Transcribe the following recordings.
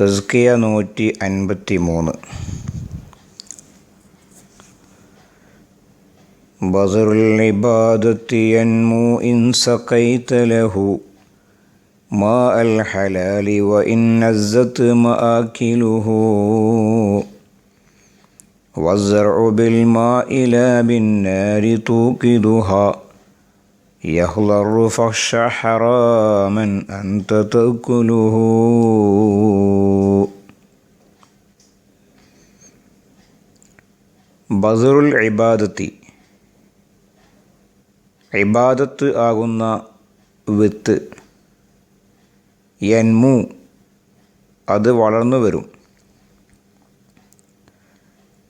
തസ്കിയ നൂറ്റി അൻപത്തി മൂന്ന് بذر العبادة ينمو إن سقيت له ماء الحلال وإن نزت مآكله والزرع بالماء لا بالنار توقدها يخضر فخش حراما أنت تأكله ബസറുൽ ഇബാദത്തി ഇബാദത്ത് ആകുന്ന വിത്ത് യൻമു അത് വളർന്നു വരും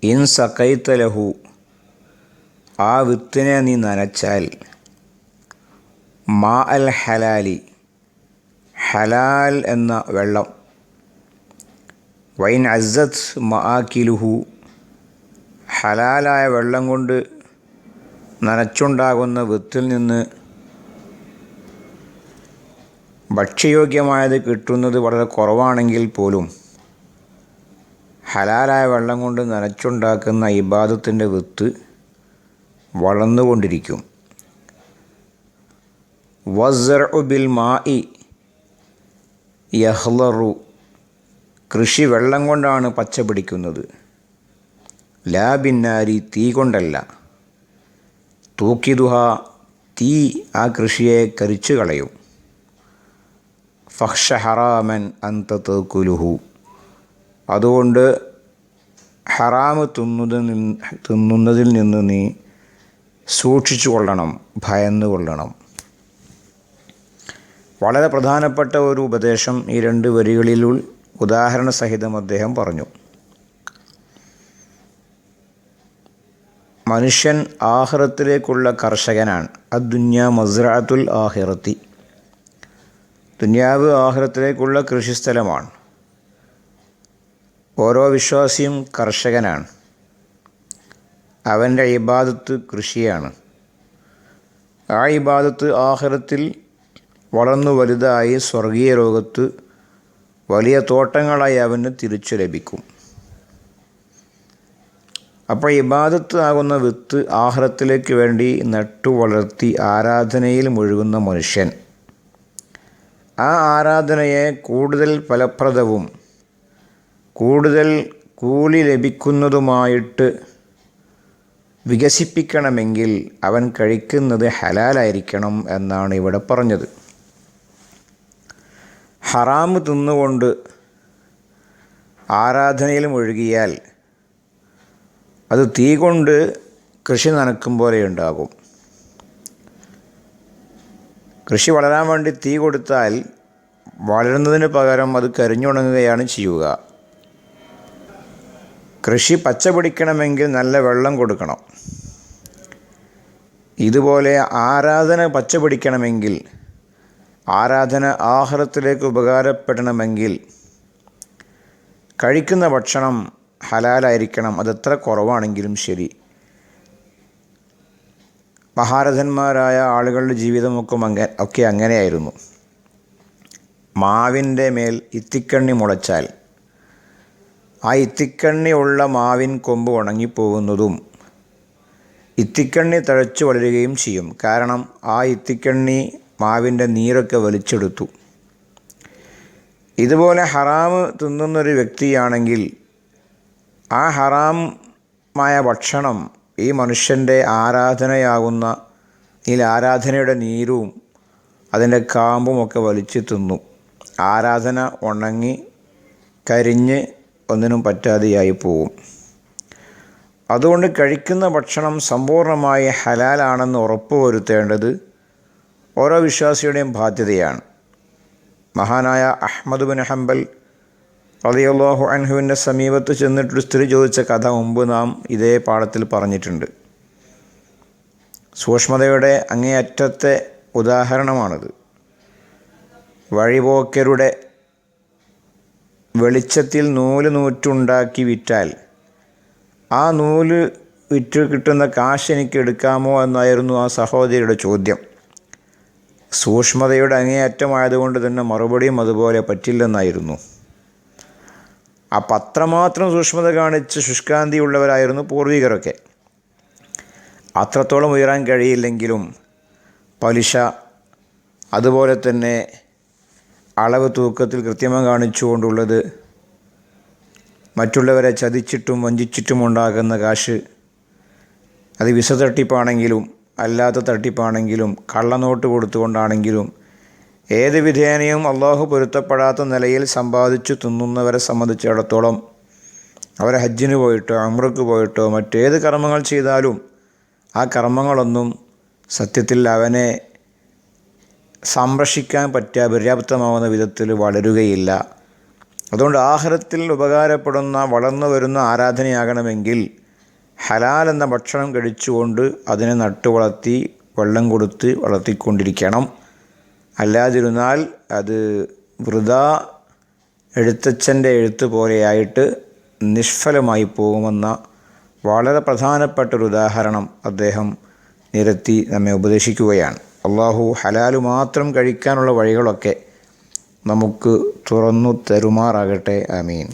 ഇൻ സക്കൈത്തലഹു ആ വിത്തിനെ നീ നനച്ചാൽ മാ അൽ ഹലാലി ഹലാൽ എന്ന വെള്ളം. വൈൻ അസത്ത് മആക്കിലുഹു ഹലാലായ വെള്ളം കൊണ്ട് നനച്ചുണ്ടാകുന്ന വിത്തിൽ നിന്ന് ഭക്ഷ്യയോഗ്യമായത് കിട്ടുന്നത് വളരെ കുറവാണെങ്കിൽ പോലും ഹലാലായ വെള്ളം കൊണ്ട് നനച്ചുണ്ടാക്കുന്ന ഇബാദത്തിന്റെ വിത്ത് വളർന്നുകൊണ്ടിരിക്കും. വസ്റു ബിൽ മായി യഹ്ലറു. കൃഷി വെള്ളം കൊണ്ടാണ് പച്ച പിടിക്കുന്നത്. ലാ ബിന്നാരി തീ കൊണ്ടല്ല. തൂക്കിതുഹ തീ ആ കൃഷിയെ കരിച്ചു കളയും. ഫഹ്ഷ ഹറാമൻ അന്ത തേക്കുലുഹു. അതുകൊണ്ട് ഹറാമ് തിന്നുന്നതിൽ നിന്ന് തിന്നുന്നതിൽ നിന്ന് നീ സൂക്ഷിച്ചു കൊള്ളണം ഭയന്നു കൊള്ളണം. വളരെ പ്രധാനപ്പെട്ട ഒരു ഉപദേശം ഈ രണ്ട് വരികളിൽ ഉദാഹരണ സഹിതം അദ്ദേഹം പറഞ്ഞു. മനുഷ്യൻ ആഹ്റത്തിലേക്കുള്ള കർഷകനാണ്. അദ്ദുന്യ മസ്രാത്തുൽ ആഹിറത്തി. ദുന്യാവ് ആഹ്റത്തിലേക്കുള്ള കൃഷിസ്ഥലമാണ്. ഓരോ വിശ്വാസിയും കർഷകനാണ്. അവന്റെ ഇബാദത്ത് കൃഷിയാണ്. ആ ഇബാദത്ത് ആഹ്റത്തിൽ വളർന്നു വലുതായി സ്വർഗീയ ലോകത്ത് വലിയ തോട്ടങ്ങളായി അവന് തിരിച്ചു ലഭിക്കും. അപ്പോൾ ഇബാദത്ത് ആകുന്ന വിത്ത് ആഹാരത്തിലേക്ക് വേണ്ടി നട്ടു വളർത്തി ആരാധനയിൽ മുഴുകുന്ന മനുഷ്യൻ. ആ ആരാധനയെ കൂടുതൽ ഫലപ്രദവും കൂടുതൽ കൂലി ലഭിക്കുന്നതുമായിട്ട് വികസിപ്പിക്കണമെങ്കിൽ അവൻ കഴിക്കുന്നത് ഹലാലായിരിക്കണം എന്നാണ് ഇവിടെ പറഞ്ഞത്. ഹറാമ് തിന്നുകൊണ്ട് ആരാധനയിൽ മുഴുകിയാൽ അത് തീ കൊണ്ട് കൃഷി നനക്കും പോലെ ഉണ്ടാകും. കൃഷി വളരാൻ വേണ്ടി തീ കൊടുത്താൽ വളരുന്നതിന് പകരം അത് കരിഞ്ഞുണങ്ങുകയാണ് ചെയ്യുക. കൃഷി പച്ച പിടിക്കണമെങ്കിൽ നല്ല വെള്ളം കൊടുക്കണം. ഇതുപോലെ ആരാധന പച്ച പിടിക്കണമെങ്കിൽ ആരാധന ആഹാരത്തിലേക്ക് ഉപകാരപ്പെടണമെങ്കിൽ കഴിക്കുന്ന ഭക്ഷണം ഹലാലായിരിക്കണം. അതെത്ര കുറവാണെങ്കിലും ശരി. മഹാരഥന്മാരായ ആളുകളുടെ ജീവിതമൊക്കെ അങ്ങ ഒക്കെ അങ്ങനെയായിരുന്നു. മാവിന്റെ മേൽ ഇത്തിക്കണ്ണി മുളച്ചാൽ ആ ഇത്തിക്കണ്ണി ഉള്ള മാവിൻ കൊമ്പ് ഉണങ്ങിപ്പോകുന്നതും ഇത്തിക്കണ്ണി തഴച്ചു വളരുകയും ചെയ്യും. കാരണം ആ ഇത്തിക്കണ്ണി മാവിന്റെ നീരൊക്കെ വലിച്ചെടുത്തു. ഇതുപോലെ ഹറാമ് തിന്നുന്നൊരു വ്യക്തിയാണെങ്കിൽ ആ ഹറാമായ ഭക്ഷണം ഈ മനുഷ്യന്റെ ആരാധനയാകുന്ന ഈ ആരാധനയുടെ നീരും അതിന്റെ കാമ്പും ഒക്കെ വലിച്ചു തിന്നു. ആരാധന ഉണങ്ങി കരിഞ്ഞ് ഒന്നിനും പറ്റാതെയായി പോവും. അതുകൊണ്ട് കഴിക്കുന്ന ഭക്ഷണം സമ്പൂർണമായി ഹലാലാണെന്ന് ഉറപ്പുവരുത്തേണ്ടത് ഓരോ വിശ്വാസിയുടെയും ബാധ്യതയാണ്. മഹാനായ അഹമ്മദ് ബിൻ ഹംബൽ റളിയല്ലാഹു അൻഹുവിന്റെ സമീപത്ത് ചെന്നിട്ടൊരു സ്ത്രീ ചോദിച്ച കഥ മുമ്പ് നാം ഇതേ പാഠത്തിൽ പറഞ്ഞിട്ടുണ്ട്. സൂക്ഷ്മതയുടെ അങ്ങേയറ്റത്തെ ഉദാഹരണമാണിത്. വഴിപോക്കരുടെ വെളിച്ചത്തിൽ നൂൽ നൂറ്റുണ്ടാക്കി വിറ്റാൽ ആ നൂൽ വിറ്റ് കിട്ടുന്ന കാശ് എനിക്ക് എടുക്കാമോ എന്നായിരുന്നു ആ സഹോദരിയുടെ ചോദ്യം. സൂക്ഷ്മതയുടെ അങ്ങേയറ്റമായതുകൊണ്ട് തന്നെ മറുപടിയും അതുപോലെ പറ്റില്ലെന്നായിരുന്നു. അപ്പം അത്രമാത്രം സൂക്ഷ്മത കാണിച്ച് ശുഷ്കാന്തിയുള്ളവരായിരുന്നു പൂർവികരൊക്കെ. അത്രത്തോളം ഉയരാൻ കഴിയില്ലെങ്കിലും പലിശ അതുപോലെ തന്നെ അളവ് തൂക്കത്തിൽ കൃത്യമം കാണിച്ചുകൊണ്ടുള്ളത് മറ്റുള്ളവരെ ചതിച്ചിട്ടും വഞ്ചിച്ചിട്ടും ഉണ്ടാകുന്ന കാശ് അത് വിസ തട്ടിപ്പാണെങ്കിലും അല്ലാത്ത തട്ടിപ്പാണെങ്കിലും കള്ളനോട്ട് കൊടുത്തുകൊണ്ടാണെങ്കിലും ഏത് വിധേനയും അള്ളാഹു പൊരുത്തപ്പെടാത്ത നിലയിൽ സമ്പാദിച്ചു തിന്നുന്നവരെ സംബന്ധിച്ചിടത്തോളം അവർ ഹജ്ജിന് പോയിട്ടോ അമ്രക്ക് പോയിട്ടോ മറ്റേത് കർമ്മങ്ങൾ ചെയ്താലും ആ കർമ്മങ്ങളൊന്നും സത്യത്തിൽ അവനെ സംരക്ഷിക്കാൻ പറ്റിയ പര്യാപ്തമാവുന്ന വിധത്തിൽ വളരുകയില്ല. അതുകൊണ്ട് ആഹാരത്തിൽ ഉപകാരപ്പെടുന്ന വളർന്നു വരുന്ന ആരാധനയാകണമെങ്കിൽ ഹലാൽ എന്ന ഭക്ഷണം കഴിച്ചുകൊണ്ട് അതിനെ നട്ടു വളർത്തി വെള്ളം കൊടുത്ത് വളർത്തിക്കൊണ്ടിരിക്കണം. അല്ലാതിരുന്നാൽ അത് വൃത എഴുത്തച്ഛന്റെ എഴുത്ത് പോലെയായിട്ട് നിഷ്ഫലമായി പോകുമെന്ന വളരെ പ്രധാനപ്പെട്ട ഒരു ഉദാഹരണം അദ്ദേഹം നിരത്തി നമ്മെ ഉപദേശിക്കുകയാണ്. അള്ളാഹു ഹലാൽ മാത്രം കഴിക്കാനുള്ള വഴികളൊക്കെ നമുക്ക് തുറന്നു തരുമാറാകട്ടെ. ആമീൻ.